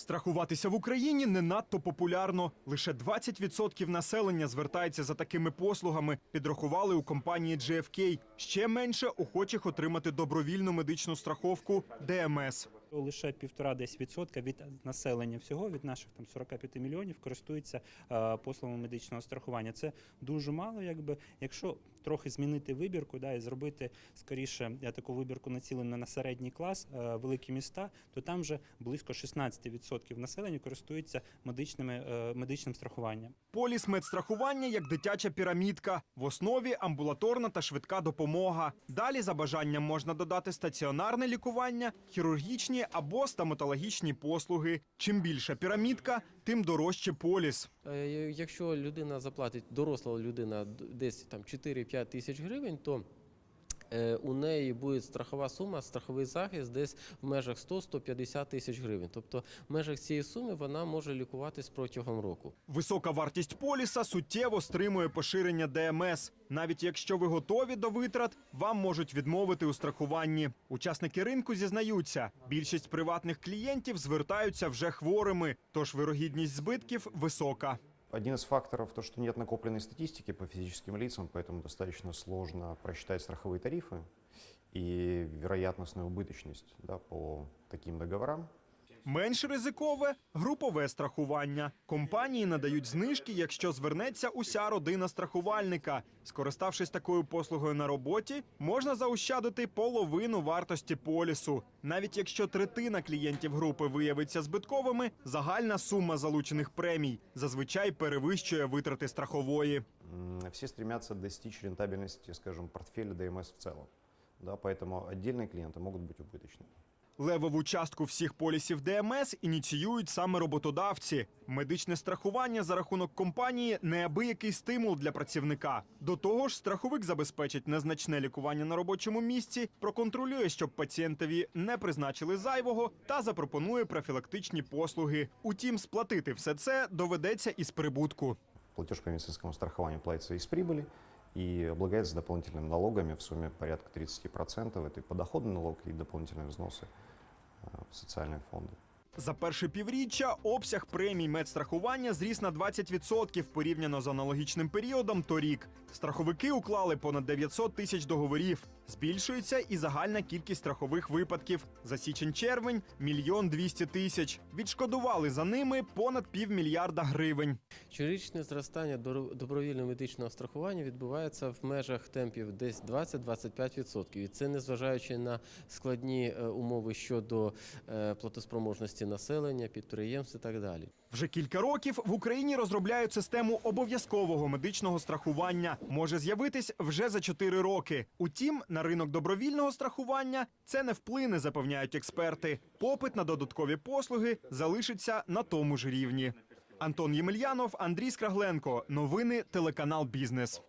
Страхуватися в Україні не надто популярно. Лише 20% населення звертається за такими послугами. Підрахували у компанії GFK. Ще менше охочих отримати добровільну медичну страховку ДМС. Лише півтора десь відсотка від населення всього від наших там 45 мільйонів користуються е, послугами медичного страхування. Це дуже мало, якби якщо трохи змінити вибірку, да і зробити скоріше таку вибірку націлену на середній клас, е, великі міста, то там вже близько 16% населення користуються медичними е, медичним страхуванням. Поліс медстрахування як дитяча пірамідка. В основі амбулаторна та швидка допомога. Далі за бажанням можна додати стаціонарне лікування, хірургічні або стоматологічні послуги. Чим більша пірамідка, тим дорожче поліс. Е, Якщо людина заплатить, доросла людина десь там 4-5 тисяч гривень, то у неї буде страхова сума, страховий захист десь в межах 100-150 тисяч гривень. Тобто в межах цієї суми вона може лікуватись протягом року. Висока вартість поліса суттєво стримує поширення ДМС. Навіть якщо ви готові до витрат, вам можуть відмовити у страхуванні. Учасники ринку зізнаються, більшість приватних клієнтів звертаються вже хворими, тож вирогідність збитків висока. Один из факторов то, что нет накопленной статистики по физическим лицам, поэтому достаточно сложно просчитать страховые тарифы и вероятностную убыточность да, по таким договорам. Менш ризикове групове страхування. Компанії надають знижки, якщо звернеться уся родина страхувальника. Скориставшись такою послугою на роботі, можна заощадити половину вартості полісу. Навіть якщо третина клієнтів групи виявиться збитковими, загальна сума залучених премій зазвичай перевищує витрати страхової. М, Все стремятся достичь рентабельности, скажем, портфеля ДМС в целом. Да, поэтому отдельные клиенты могут быть убыточными. Левову частку всіх полісів ДМС ініціюють саме роботодавці. Медичне страхування за рахунок компанії неабиякий стимул для працівника. До того ж, страховик забезпечить незначне лікування на робочому місці, проконтролює, щоб пацієнтові не призначили зайвого, та запропонує профілактичні послуги. Утім, сплатити все це доведеться із прибутку. Платеж по медицинскому страхованию платится из прибыли и облагается дополнительными налогами в сумме порядка 30%. Это и подоходный налог, и дополнительные взносы э, в социальные фонды. За перше півріччя обсяг премій медстрахування зріс на 20% порівняно з аналогічним періодом торік. Страховики уклали понад 900 тисяч договорів. Збільшується і загальна кількість страхових випадків. За січень-червень мільйон 200 тисяч. Відшкодували за ними понад півмільярда гривень. Щорічне зростання добровільного медичного страхування відбувається в межах темпів десь 20-25%. І це незважаючи на складні е, умови щодо е, платоспроможності населення, підприємств і так далі. Вже кілька років в Україні розробляють систему обов'язкового медичного страхування. Може з'явитись вже за 4 роки. Утім, на ринок добровільного страхування це не вплине, запевняють експерти. Попит на додаткові послуги залишиться на тому ж рівні. Антон Ємельянов, Андрій Скрагленко. Новини телеканал Бізнес.